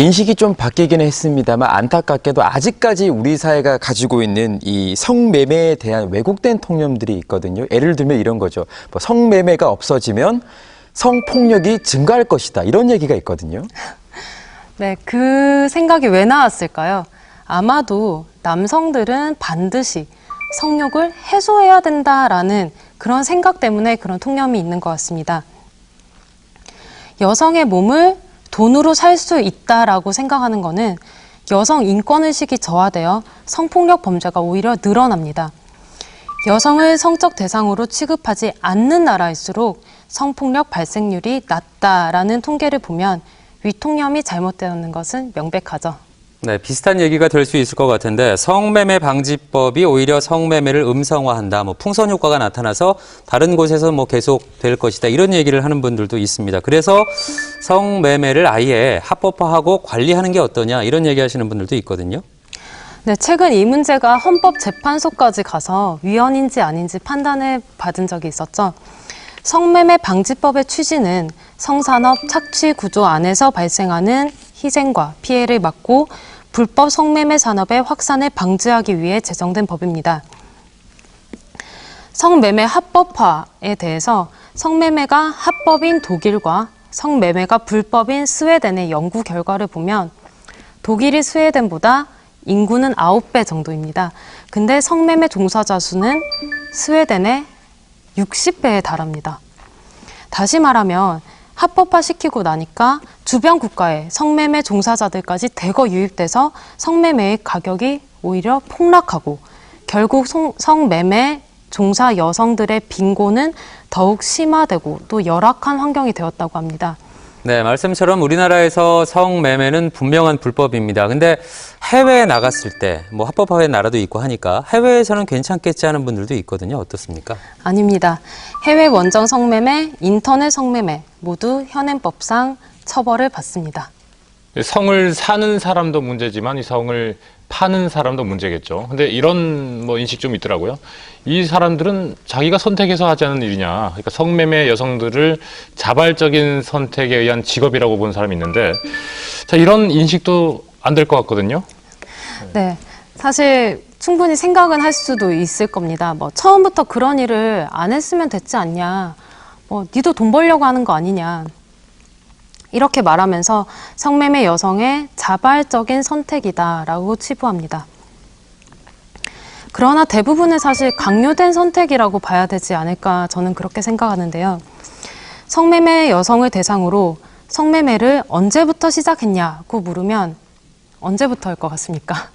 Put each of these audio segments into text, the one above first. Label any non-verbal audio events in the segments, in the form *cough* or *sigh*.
인식이 좀 바뀌긴 했습니다만 안타깝게도 아직까지 우리 사회가 가지고 있는 이 성매매에 대한 왜곡된 통념들이 있거든요. 예를 들면 이런 거죠. 뭐 성매매가 없어지면 성폭력이 증가할 것이다. 이런 얘기가 있거든요. *laughs* 네, 그 생각이 왜 나왔을까요? 아마도 남성들은 반드시 성욕을 해소해야 된다라는 그런 생각 때문에 그런 통념이 있는 것 같습니다. 여성의 몸을 돈으로 살 수 있다라고 생각하는 것은 여성 인권의식이 저하되어 성폭력 범죄가 오히려 늘어납니다. 여성을 성적 대상으로 취급하지 않는 나라일수록 성폭력 발생률이 낮다라는 통계를 보면 위통념이 잘못되었는 것은 명백하죠. 네, 비슷한 얘기가 될 수 있을 것 같은데 성매매 방지법이 오히려 성매매를 음성화한다. 뭐 풍선 효과가 나타나서 다른 곳에서 뭐 계속 될 것이다. 이런 얘기를 하는 분들도 있습니다. 그래서 성매매를 아예 합법화하고 관리하는 게 어떠냐 이런 얘기하시는 분들도 있거든요. 네, 최근 이 문제가 헌법재판소까지 가서 위헌인지 아닌지 판단을 받은 적이 있었죠. 성매매 방지법의 취지는 성산업 착취 구조 안에서 발생하는 희생과 피해를 막고 불법 성매매 산업의 확산을 방지하기 위해 제정된 법입니다. 성매매 합법화에 대해서 성매매가 합법인 독일과 성매매가 불법인 스웨덴의 연구 결과를 보면 독일이 스웨덴보다 인구는 9배 정도입니다. 근데 성매매 종사자 수는 스웨덴의 60배에 달합니다. 다시 말하면 합법화 시키고 나니까 주변 국가의 성매매 종사자들까지 대거 유입돼서 성매매의 가격이 오히려 폭락하고 결국 성, 성매매 종사 여성들의 빈곤은 더욱 심화되고 또 열악한 환경이 되었다고 합니다. 네, 말씀처럼 우리나라에서 성매매는 분명한 불법입니다. 근데 해외에 나갔을 때 뭐 합법화된 나라도 있고 하니까 해외에서는 괜찮겠지 하는 분들도 있거든요. 어떻습니까? 아닙니다. 해외 원정 성매매, 인터넷 성매매 모두 현행법상 처벌을 받습니다. 성을 사는 사람도 문제지만 이 성을 파는 사람도 문제겠죠. 근데 이런 뭐 인식 좀 있더라고요. 이 사람들은 자기가 선택해서 하지 않은 일이냐. 그러니까 성매매 여성들을 자발적인 선택에 의한 직업이라고 보는 사람이 있는데 자, 이런 인식도 안 될 것 같거든요. 네. 사실 충분히 생각은 할 수도 있을 겁니다. 뭐 처음부터 그런 일을 안 했으면 됐지 않냐. 뭐 니도 돈 벌려고 하는 거 아니냐. 이렇게 말하면서 성매매 여성의 자발적인 선택이다라고 치부합니다. 그러나 대부분은 사실 강요된 선택이라고 봐야 되지 않을까 저는 그렇게 생각하는데요. 성매매 여성을 대상으로 성매매를 언제부터 시작했냐고 물으면 언제부터일 것 같습니까?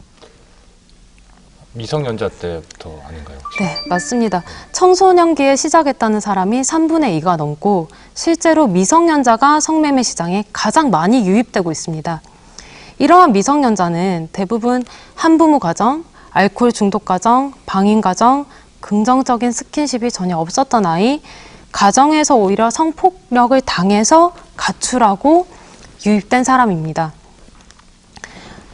미성년자 때부터 아닌가요? 혹시? 네, 맞습니다. 청소년기에 시작했다는 사람이 3분의 2가 넘고 실제로 미성년자가 성매매 시장에 가장 많이 유입되고 있습니다. 이러한 미성년자는 대부분 한부모 가정, 알코올 중독 가정, 방임 가정, 긍정적인 스킨십이 전혀 없었던 아이, 가정에서 오히려 성폭력을 당해서 가출하고 유입된 사람입니다.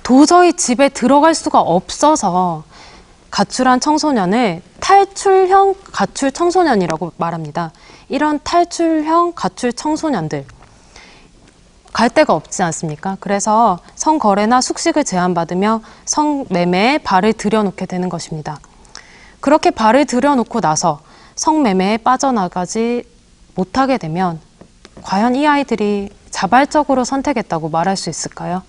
도저히 집에 들어갈 수가 없어서 가출한 청소년을 탈출형 가출 청소년이라고 말합니다. 이런 탈출형 가출 청소년들 갈 데가 없지 않습니까? 그래서 성거래나 숙식을 제한받으며 성매매에 발을 들여놓게 되는 것입니다. 그렇게 발을 들여놓고 나서 성매매에 빠져나가지 못하게 되면 과연 이 아이들이 자발적으로 선택했다고 말할 수 있을까요?